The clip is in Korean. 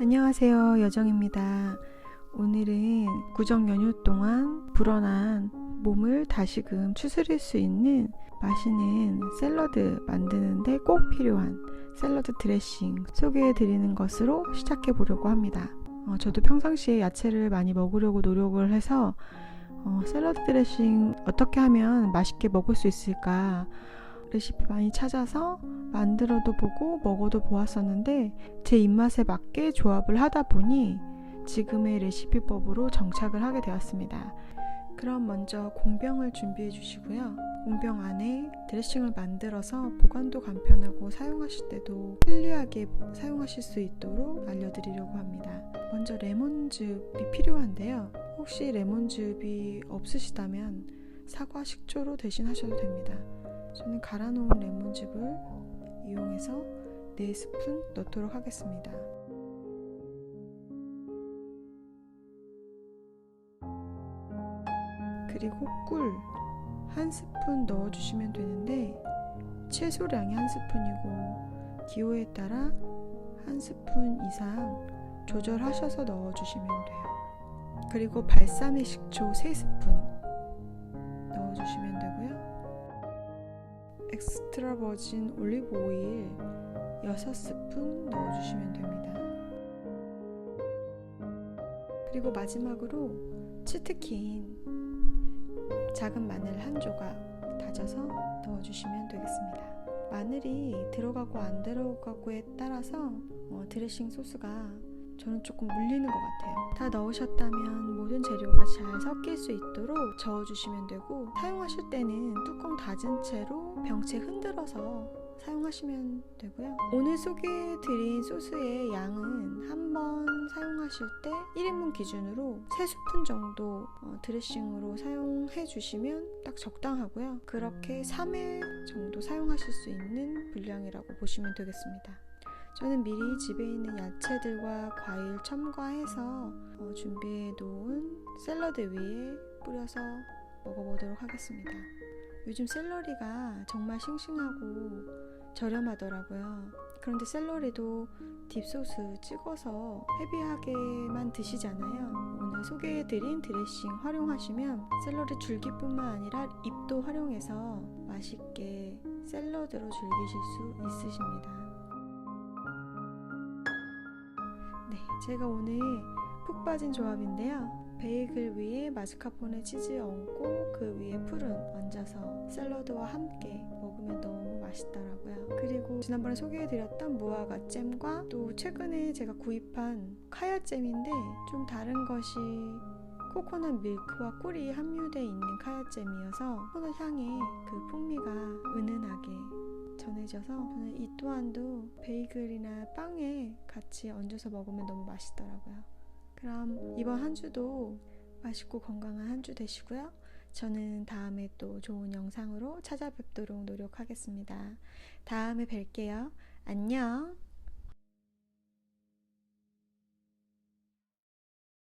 안녕하세요. 여정입니다. 오늘은 구정 연휴 동안 불어난 몸을 다시금 추스릴 수 있는 맛있는 샐러드 만드는데 꼭 필요한 샐러드 드레싱 소개해 드리는 것으로 시작해 보려고 합니다. 어, 저도 평상시에 야채를 많이 먹으려고 노력을 해서 어, 샐러드 드레싱 어떻게 하면 맛있게 먹을 수 있을까 레시피 많이 찾아서 만들어도 보고 먹어도 보았었는데 제 입맛에 맞게 조합을 하다 보니 지금의 레시피법으로 정착을 하게 되었습니다. 그럼 먼저 공병을 준비해 주시고요. 공병 안에 드레싱을 만들어서 보관도 간편하고 사용하실 때도 편리하게 사용하실 수 있도록 알려드리려고 합니다. 먼저 레몬즙이 필요한데요. 혹시 레몬즙이 없으시다면 사과 식초로 대신하셔도 됩니다. 저는 갈아놓은 레몬즙을 이용해서 4스푼 넣도록 하겠습니다. 그리고 꿀 한 스푼 넣어주시면 되는데 최소량이 한 스푼이고 기호에 따라 한 스푼 이상 조절하셔서 넣어주시면 돼요. 그리고 발사믹 식초 3스푼 넣어주시면. 엑스트라 버진 올리브 오일 6스푼 넣어주시면 됩니다. 그리고 마지막으로 치트킨 작은 마늘 한 조각 다져서 넣어주시면 되겠습니다. 마늘이 들어가고 안 들어가고에 따라서 어, 드레싱 소스가 저는 조금 물리는 것 같아요. 다 넣으셨다면 모든 재료가 잘 섞일 수 있도록 저어주시면 되고 사용하실 때는 뚜껑 닫은 채로 병채 흔들어서 사용하시면 되고요. 오늘 소개해드린 소스의 양은 한 번 사용하실 때 1인분 기준으로 3스푼 정도 어, 드레싱으로 사용해 주시면 딱 적당하고요. 그렇게 3회 정도 사용하실 수 있는 분량이라고 보시면 되겠습니다. 저는 미리 집에 있는 야채들과 과일 첨가해서 어, 준비해 놓은 샐러드 위에 뿌려서 먹어보도록 하겠습니다. 요즘 샐러리가 정말 싱싱하고 저렴하더라고요. 그런데 샐러리도 딥소스 찍어서 헤비하게만 드시잖아요. 오늘 소개해드린 드레싱 활용하시면 샐러리 줄기뿐만 아니라 잎도 활용해서 맛있게 샐러드로 즐기실 수 있으십니다. 네, 제가 오늘 푹 빠진 조합인데요. 베이글 위에 마스카포네 치즈 얹고 그 위에 푸른 얹어서 샐러드와 함께 먹으면 너무 맛있더라고요. 그리고 지난번에 소개해드렸던 무화과 잼과 또 최근에 제가 구입한 카야 잼인데 좀 다른 것이 코코넛 밀크와 꿀이 함유되어 있는 카야 잼이어서 코코넛 향의 그 풍미가 은은하게 전해져서 저는 이 또한도 베이글이나 빵에 같이 얹어서 먹으면 너무 맛있더라고요. 그럼 이번 한 주도 맛있고 건강한 한 주 되시고요. 저는 다음에 또 좋은 영상으로 찾아뵙도록 노력하겠습니다. 다음에 뵐게요. 안녕!